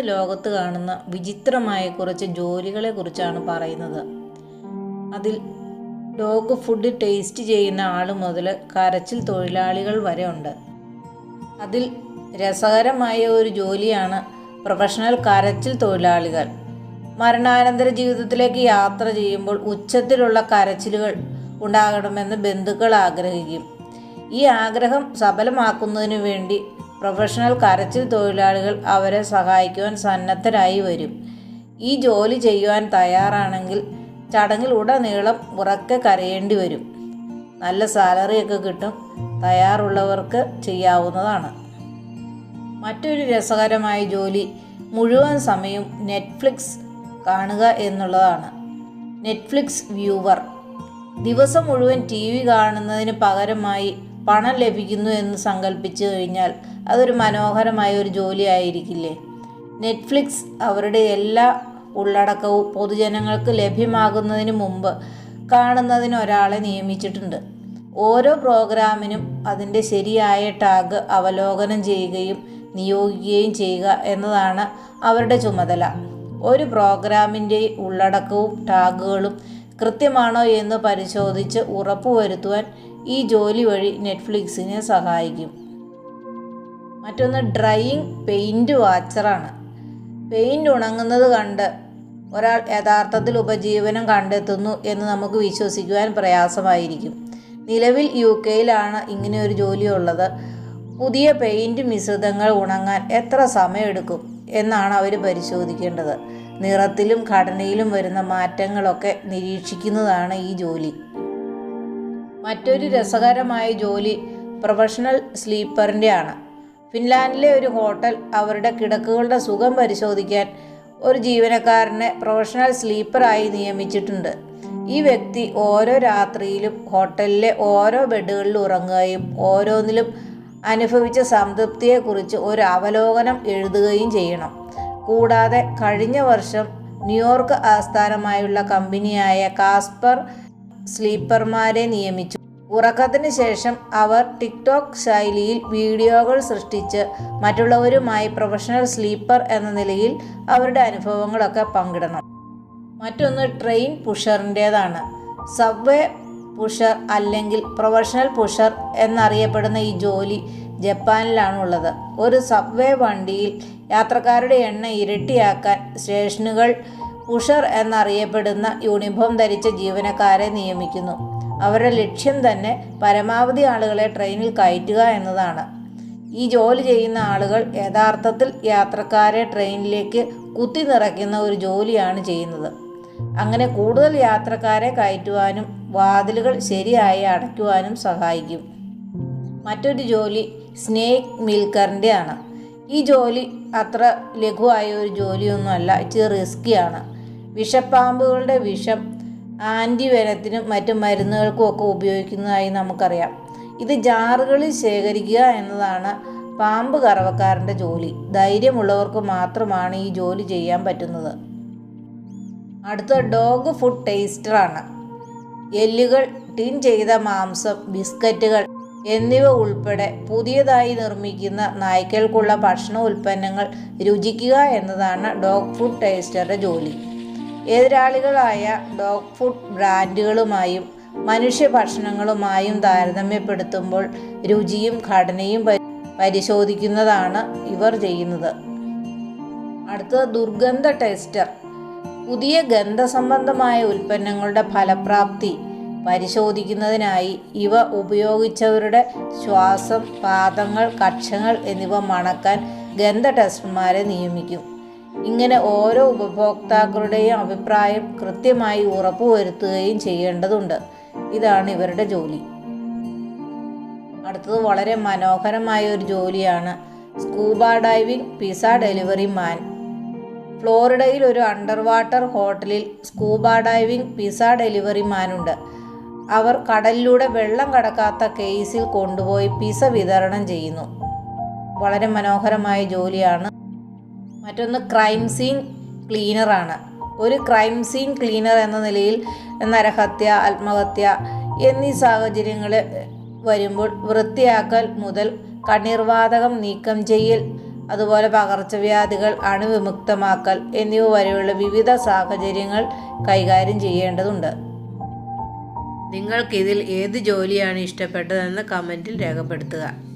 ലോകത്ത് കാണുന്ന വിചിത്രമായ കുറച്ച് ജോലികളെ കുറിച്ചാണ് പറയുന്നത്. അതിൽ ഡോഗ് ഫുഡ് ടേസ്റ്റ് ചെയ്യുന്ന ആൾ മുതൽ കരച്ചിൽ തൊഴിലാളികൾ വരെ ഉണ്ട്. അതിൽ രസകരമായ ഒരു ജോലിയാണ് പ്രൊഫഷണൽ കരച്ചിൽ തൊഴിലാളികൾ. മരണാനന്തര ജീവിതത്തിലേക്ക് യാത്ര ചെയ്യുമ്പോൾ ഉച്ചത്തിലുള്ള കരച്ചിലുകൾ ഉണ്ടാകണമെന്ന് ബന്ധുക്കൾ ആഗ്രഹിക്കും. ഈ ആഗ്രഹം സഫലമാക്കുന്നതിനു വേണ്ടി പ്രൊഫഷണൽ കരച്ചിൽ തൊഴിലാളികൾ അവരെ സഹായിക്കുവാൻ സന്നദ്ധരായി വരും. ഈ ജോലി ചെയ്യുവാൻ തയ്യാറാണെങ്കിൽ ചടങ്ങിൽ ഉടനീളം ഉറക്കെ കരയേണ്ടി വരും. നല്ല സാലറിയൊക്കെ കിട്ടും. തയ്യാറുള്ളവർക്ക് ചെയ്യാവുന്നതാണ്. മറ്റൊരു രസകരമായ ജോലി മുഴുവൻ സമയം നെറ്റ്ഫ്ലിക്സ് കാണുക എന്നുള്ളതാണ്. Netflix viewer. ദിവസം മുഴുവൻ ടി വി കാണുന്നതിന് പകരമായി പണം ലഭിക്കുന്നു എന്ന് സങ്കല്പിച്ചു കഴിഞ്ഞാൽ അതൊരു മനോഹരമായ ഒരു ജോലി ആയിരിക്കില്ലേ നെറ്റ്ഫ്ലിക്സ് അവരുടെ എല്ലാ ഉള്ളടക്കവും പൊതുജനങ്ങൾക്ക് ലഭ്യമാകുന്നതിന് മുമ്പ് കാണുന്നതിന് ഒരാളെ നിയമിച്ചിട്ടുണ്ട്. ഓരോ പ്രോഗ്രാമിനും അതിന്റെ ശരിയായ ടാഗ് അവലോകനം ചെയ്യുകയും നിയോഗിക്കുകയും ചെയ്യുക എന്നതാണ് അവരുടെ ചുമതല. ഒരു പ്രോഗ്രാമിന്റെ ഉള്ളടക്കവും ടാഗുകളും കൃത്യമാണോ എന്ന് പരിശോധിച്ച് ഉറപ്പുവരുത്തുവാൻ ഈ ജോലി വഴി നെറ്റ്ഫ്ലിക്സിനെ സഹായിക്കും. മറ്റൊന്ന് ഡ്രൈയിങ് പെയിന്റ് വാച്ചറാണ്. പെയിന്റ് ഉണങ്ങുന്നത് കണ്ട് ഒരാൾ യഥാർത്ഥത്തിൽ ഉപജീവനം കണ്ടെത്തുന്നു എന്ന് നമുക്ക് വിശ്വസിക്കുവാൻ പ്രയാസമായിരിക്കും. നിലവിൽ യു കെയിലാണ് ഇങ്ങനെ ഒരു ജോലി ഉള്ളത് പുതിയ പെയിന്റ് മിശ്രിതങ്ങൾ ഉണങ്ങാൻ എത്ര സമയമെടുക്കും എന്നാണ് അവർ പരിശോധിക്കേണ്ടത്. നിറത്തിലും ഘടനയിലും വരുന്ന മാറ്റങ്ങളൊക്കെ നിരീക്ഷിക്കുന്നതാണ് ഈ ജോലി. മറ്റൊരു രസകരമായ ജോലി പ്രൊഫഷണൽ സ്ലീപ്പറിന്റെ ആണ് ഫിൻലാൻഡിലെ ഒരു ഹോട്ടൽ അവരുടെ കിടക്കുകളുടെ സുഖം പരിശോധിക്കാൻ ഒരു ജീവനക്കാരനെ പ്രൊഫഷണൽ സ്ലീപ്പറായി നിയമിച്ചിട്ടുണ്ട്. ഈ വ്യക്തി ഓരോ രാത്രിയിലും ഹോട്ടലിലെ ഓരോ ബെഡുകളിൽ ഉറങ്ങുകയും ഓരോന്നിലും അനുഭവിച്ച സംതൃപ്തിയെക്കുറിച്ച് ഒരു അവലോകനം എഴുതുകയും ചെയ്യണം. കൂടാതെ കഴിഞ്ഞ വർഷം ന്യൂയോർക്ക് ആസ്ഥാനമായുള്ള കമ്പനിയായ കാസ്പർ സ്ലീപ്പർമാരെ നിയമിച്ചു. ഉറക്കത്തിന് ശേഷം അവർ ടിക്ടോക്ക് ശൈലിയിൽ വീഡിയോകൾ സൃഷ്ടിച്ച് മറ്റുള്ളവരുമായി പ്രൊഫഷണൽ സ്ലീപ്പർ എന്ന നിലയിൽ അവരുടെ അനുഭവങ്ങളൊക്കെ പങ്കിടണം. മറ്റൊന്ന് ട്രെയിൻ പുഷറിന്റേതാണ്. സബ്വേ പുഷർ അല്ലെങ്കിൽ പ്രൊഫഷണൽ പുഷർ എന്നറിയപ്പെടുന്ന ഈ ജോലി ജപ്പാനിലാണുള്ളത്. ഒരു സബ്വേ വണ്ടിയിൽ യാത്രക്കാരുടെ എണ്ണ ഇരട്ടിയാക്കാൻ സ്റ്റേഷനുകൾ പുഷർ എന്നറിയപ്പെടുന്ന യൂണിഫോം ധരിച്ച ജീവനക്കാരെ നിയമിക്കുന്നു. അവരുടെ ലക്ഷ്യം തന്നെ പരമാവധി ആളുകളെ ട്രെയിനിൽ കയറ്റുക എന്നതാണ്. ഈ ജോലി ചെയ്യുന്ന ആളുകൾ യഥാർത്ഥത്തിൽ യാത്രക്കാരെ ട്രെയിനിലേക്ക് കുത്തി നിറയ്ക്കുന്ന ഒരു ജോലിയാണ് ചെയ്യുന്നത്. അങ്ങനെ കൂടുതൽ യാത്രക്കാരെ കയറ്റുവാനും വാതിലുകൾ ശരിയായി അടയ്ക്കുവാനും സഹായിക്കും. മറ്റൊരു ജോലി സ്നേക്ക് മിൽക്കറിന്റെ ആണ് ഈ ജോലി അത്ര ലഘുവായ ഒരു ജോലിയൊന്നുമല്ല ഇച്ചിരി റിസ്ക്കിയാണ്. വിഷപ്പാമ്പുകളുടെ വിഷം ആന്റിവെനത്തിനും മറ്റു മരുന്നുകൾക്കും ഒക്കെ ഉപയോഗിക്കുന്നതായി നമുക്കറിയാം. ഇത് ജാറുകളിൽ ശേഖരിക്കുക എന്നതാണ് പാമ്പ് കറവക്കാരന്റെ ജോലി. ധൈര്യമുള്ളവർക്ക് മാത്രമാണ് ഈ ജോലി ചെയ്യാൻ പറ്റുന്നത്. അടുത്ത ഡോഗ് ഫുഡ് ടേസ്റ്ററാണ്. എല്ലുകൾ ടിൻ ചെയ്ത മാംസം ബിസ്ക്കറ്റുകൾ എന്നിവ ഉൾപ്പെടെ പുതിയതായി നിർമ്മിക്കുന്ന നായ്ക്കൾക്കുള്ള ഭക്ഷണ ഉൽപ്പന്നങ്ങൾ രുചിക്കുക എന്നതാണ് ഡോഗ് ഫുഡ് ടേസ്റ്ററുടെ ജോലി. എതിരാളികളായ ഡോഗ് ഫുഡ് ബ്രാൻഡുകളുമായും മനുഷ്യ ഭക്ഷണങ്ങളുമായും താരതമ്യപ്പെടുത്തുമ്പോൾ രുചിയും ഘടനയും പരിശോധിക്കുന്നതാണ് ഇവർ ചെയ്യുന്നത്. അടുത്തത് ദുർഗന്ധ ടെസ്റ്റർ. പുതിയ ഗന്ധസംബന്ധമായ ഉൽപ്പന്നങ്ങളുടെ ഫലപ്രാപ്തി പരിശോധിക്കുന്നതിനായി ഇവ ഉപയോഗിച്ചവരുടെ ശ്വാസം പാദങ്ങൾ കക്ഷങ്ങൾ എന്നിവ മണക്കാൻ ഗന്ധ ടെസ്റ്റർമാരെ നിയമിക്കും. ഇങ്ങനെ ഓരോ ഉപഭോക്താക്കളുടെയും അഭിപ്രായം കൃത്യമായി ഉറപ്പുവരുത്തുകയും ചെയ്യേണ്ടതുണ്ട്. ഇതാണ് ഇവരുടെ ജോലി. അടുത്തത് വളരെ മനോഹരമായ ഒരു ജോലിയാണ്. Scuba diving pizza delivery man. ഫ്ലോറിഡയിൽ ഒരു അണ്ടർ വാട്ടർ ഹോട്ടലിൽ സ്കൂബ ഡൈവിംഗ് പിസ ഡെലിവറി മാനുണ്ട്. അവർ കടലിലൂടെ വെള്ളം കടക്കാത്ത കേസിൽ കൊണ്ടുപോയി പിസ വിതരണം ചെയ്യുന്നു. വളരെ മനോഹരമായ ജോലിയാണ് മറ്റൊന്ന് ക്രൈം സീൻ ക്ലീനറാണ് ഒരു ക്രൈം സീൻ ക്ലീനർ എന്ന നിലയിൽ നരഹത്യ ആത്മഹത്യ എന്നീ സാഹചര്യങ്ങൾ വരുമ്പോൾ വൃത്തിയാക്കൽ മുതൽ കണ്ണീർവാതകം നീക്കം ചെയ്യൽ അതുപോലെ പകർച്ചവ്യാധികൾ അണുവിമുക്തമാക്കൽ എന്നിവ വരെയുള്ള വിവിധ സാഹചര്യങ്ങൾ കൈകാര്യം ചെയ്യേണ്ടതുണ്ട്. നിങ്ങൾക്കിതിൽ ഏത് ജോലിയാണ് ഇഷ്ടപ്പെട്ടതെന്ന് കമന്റിൽ രേഖപ്പെടുത്തുക.